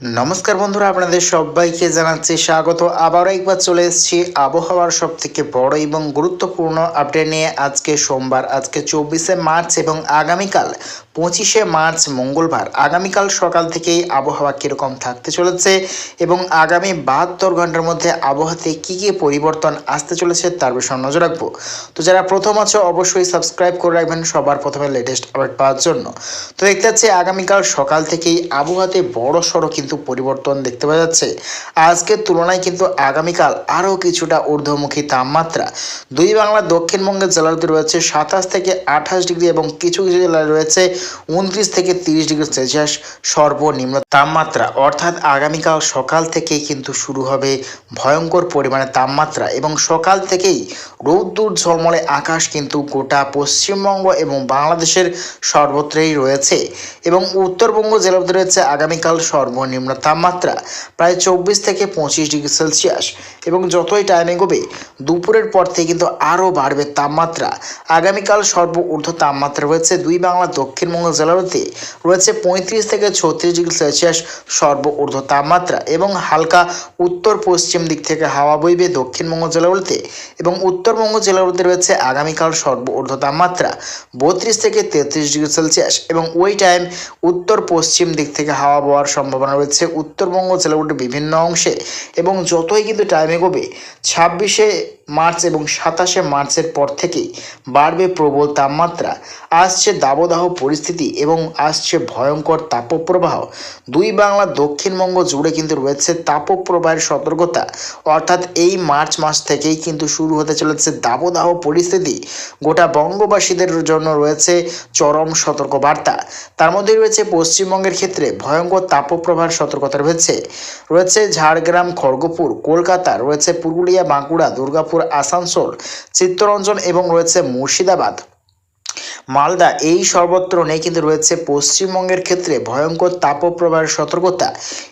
নমস্কার বন্ধুরা, আপনাদের সবাইকে জানাচ্ছি স্বাগত। আবারও একবার চলে এসেছি আবহাওয়ার সব থেকে বড় এবং গুরুত্বপূর্ণ আপডেট নিয়ে আজকে সোমবার, আজকে চব্বিশে মার্চ এবং আগামীকাল পঁচিশে মার্চ মঙ্গলবার আগামীকাল সকাল থেকেই আবহাওয়া কীরকম থাকতে চলেছে এবং আগামী বাহাত্তর ঘণ্টার মধ্যে আবহাওয়াতে কী কী পরিবর্তন আসতে চলেছে তার বিষয়ে নজর রাখব। তো যারা প্রথম আছে, অবশ্যই সাবস্ক্রাইব করে রাখবেন সবার প্রথমে লেটেস্ট আপডেট পাওয়ার জন্য। তো দেখতে পাচ্ছি আগামীকাল সকাল থেকেই আবহাওয়াতে বড় সড়ো কিন্তু পরিবর্তন দেখতে পাওয়া যাচ্ছে। আজকের তুলনায় কিন্তু আগামীকাল আরও কিছুটা ঊর্ধ্বমুখী তাপমাত্রা। দুই বাংলার দক্ষিণবঙ্গের জেলাতে রয়েছে সাতাশ থেকে আঠাশ ডিগ্রি এবং কিছু কিছু জেলায় রয়েছে উনত্রিশ থেকে তিরিশ ডিগ্রি সেলসিয়াস সর্বনিম্ন তাপমাত্রা। অর্থাৎ আগামীকাল সকাল থেকেই কিন্তু শুরু হবে ভয়ঙ্কর পরিমাণে তাপমাত্রা এবং সকাল থেকেই রৌদ্দুর ঝলমলে আকাশ কিন্তু গোটা পশ্চিমবঙ্গ এবং বাংলাদেশের সর্বত্রই রয়েছে এবং উত্তরবঙ্গ জেলাতে রয়েছে আগামীকাল সর্বনিম্ন তাপমাত্রা প্রায় চব্বিশ থেকে পঁচিশ ডিগ্রি সেলসিয়াস এবং যতই টাইম এগোবে, দুপুরের পর থেকে কিন্তু আরও বাড়বে তাপমাত্রা। আগামীকাল সর্ব ঊর্ধ্ব তাপমাত্রা রয়েছে দুই বাংলা দক্ষিণবঙ্গ জেলাগুলোতে রয়েছে পঁয়ত্রিশ থেকে ছত্রিশ ডিগ্রি সেলসিয়াস সর্ব ঊর্ধ্ব তাপমাত্রা এবং হালকা উত্তর পশ্চিম দিক থেকে হাওয়া বইবে দক্ষিণবঙ্গ জেলাগুলোতে এবং উত্তরবঙ্গ জেলাগুলোতে রয়েছে আগামীকাল সর্ব ঊর্ধ্ব তাপমাত্রা বত্রিশ থেকে তেত্রিশ ডিগ্রি সেলসিয়াস এবং ওই টাইম উত্তর পশ্চিম দিক থেকে হাওয়া বওয়ার সম্ভাবনা রয়েছে। উত্তরবঙ্গ জেলাগুলির বিভিন্ন অংশে এবং যতই কিন্তু টাইম এগোবে, ছাব্বিশে মার্চ এবং সাতাশে মার্চের পর থেকেই বাড়বে প্রবল তাপমাত্রা। আসছে দাবদাহ পরিস্থিতি এবং আসছে ভয়ঙ্কর তাপপ্রবাহ। দুই বাংলা দক্ষিণবঙ্গ জুড়ে কিন্তু রয়েছে তাপপ্রবাহের সতর্কতা। অর্থাৎ এই মার্চ মাস থেকেই কিন্তু শুরু হতে চলেছে দাবদাহ পরিস্থিতি। গোটা বঙ্গবাসীদের জন্য রয়েছে চরম সতর্কবার্তা। তার মধ্যে রয়েছে পশ্চিমবঙ্গের ক্ষেত্রে ভয়ঙ্কর তাপপ্রবাহের সতর্কতা রয়েছে। রয়েছে ঝাড়গ্রাম, খড়গপুর, কলকাতা, রয়েছে পুরুলিয়া, বাঁকুড়া, দুর্গাপুর, আসানসোল, চিত্তরঞ্জন এবং রয়েছে মুর্শিদাবাদ। মালদা এই সর্বত্র নেই, কিন্তু রয়েছে পশ্চিমবঙ্গের ক্ষেত্রে ভয়ঙ্কর তাপপ্রবাহের সতর্কতা।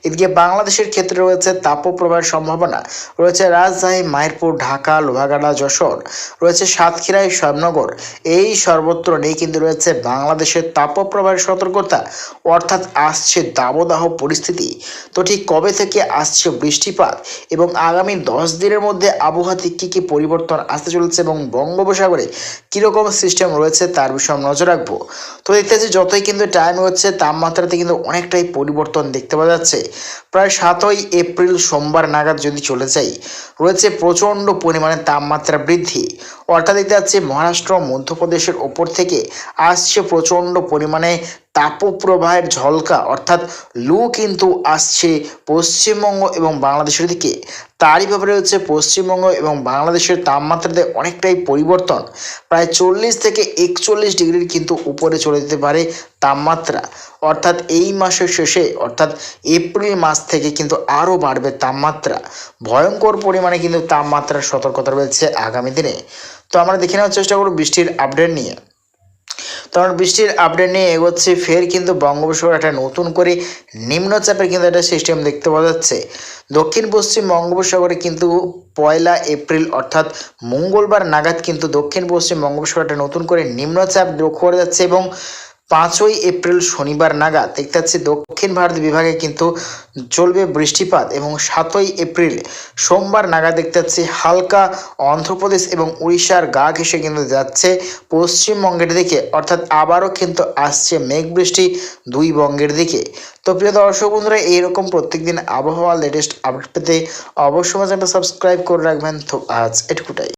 এদিকে বাংলাদেশের ক্ষেত্রে রয়েছে তাপপ্রবাহের সম্ভাবনা। রয়েছে রাজশাহী মায়েরপুর ঢাকা, লোহাগাড়া, যশোর। রয়েছে সাতক্ষীরায় শ্যামনগর এই সর্বত্র নেই, কিন্তু রয়েছে বাংলাদেশের তাপপ্রবাহের সতর্কতা। অর্থাৎ আসছে দাবদাহ পরিস্থিতি। তো ঠিক কবে থেকে আসছে বৃষ্টিপাত? এবং আগামী দশ দিনের মধ্যে আবহাওয়াতে কী কী পরিবর্তন আসতে চলেছে এবং বঙ্গোপসাগরে কীরকম সিস্টেম রয়েছে তার আমরা নজর রাখব। তো দেখতে পাচ্ছি যতই কিন্তু টাইম হচ্ছে, তাপমাত্রাতে কিন্তু অনেকটাই পরিবর্তন দেখতে পাওয়া যাচ্ছে। প্রায় সাতই এপ্রিল সোমবার নাগাদ যদি চলে যাই, রয়েছে প্রচণ্ড পরিমাণে তাপমাত্রা বৃদ্ধি। অর্থাৎ দেখতে পাচ্ছি মহারাষ্ট্র, মধ্যপ্রদেশের ওপর থেকে আসছে প্রচণ্ড পরিমাণে তাপপ্রবাহের ঝলকা। অর্থাৎ লু কিন্তু আসছে পশ্চিমবঙ্গ এবং বাংলাদেশের দিকে। তারই ব্যাপারে হচ্ছে পশ্চিমবঙ্গ এবং বাংলাদেশের তাপমাত্রাতে অনেকটাই পরিবর্তন। প্রায় চল্লিশ থেকে একচল্লিশ ডিগ্রির কিন্তু উপরে চলে যেতে পারে তাপমাত্রা। অর্থাৎ এই মাসের শেষে, অর্থাৎ এপ্রিল মাস থেকে কিন্তু আরও বাড়বে তাপমাত্রা। ভয়ঙ্কর পরিমাণে কিন্তু তাপমাত্রার সতর্কতা রয়েছে আগামী দিনে। তো আমরা দেখে নেওয়ার চেষ্টা করব বৃষ্টির আপডেট নিয়ে। তো তখন বৃষ্টির আপডেট নিয়ে এগোচ্ছে, ফের কিন্তু বঙ্গোপসাগর একটা নতুন করে নিম্নচাপের কিন্তু একটা সিস্টেম দেখতে পাওয়া যাচ্ছে। দক্ষিণ পশ্চিম বঙ্গোপসাগরে কিন্তু পয়লা এপ্রিল অর্থাৎ মঙ্গলবার নাগাদ কিন্তু দক্ষিণ পশ্চিম বঙ্গোপসাগর একটা নতুন করে নিম্নচাপ লক্ষ্য করা যাচ্ছে এবং পাঁচই এপ্রিল শনিবার নাগাদ দেখতে পাচ্ছি দক্ষিণ ভারত বিভাগে কিন্তু চলবে বৃষ্টিপাত এবং সাতই এপ্রিল সোমবার নাগাদ দেখতে পাচ্ছি হালকা অন্ধ্রপ্রদেশ এবং উড়িষ্যার গা ঘেসে কিন্তু যাচ্ছে পশ্চিমবঙ্গের দিকে। অর্থাৎ আবারও কিন্তু আসছে মেঘ বৃষ্টি দুই বঙ্গের দিকে। তো প্রিয় দর্শক বন্ধুরা, এইরকম প্রত্যেকদিন আবহাওয়া লেটেস্ট আপডেট পেতে অবশ্যই সাবস্ক্রাইব করে রাখবেন। তো আজ এটুকুটাই।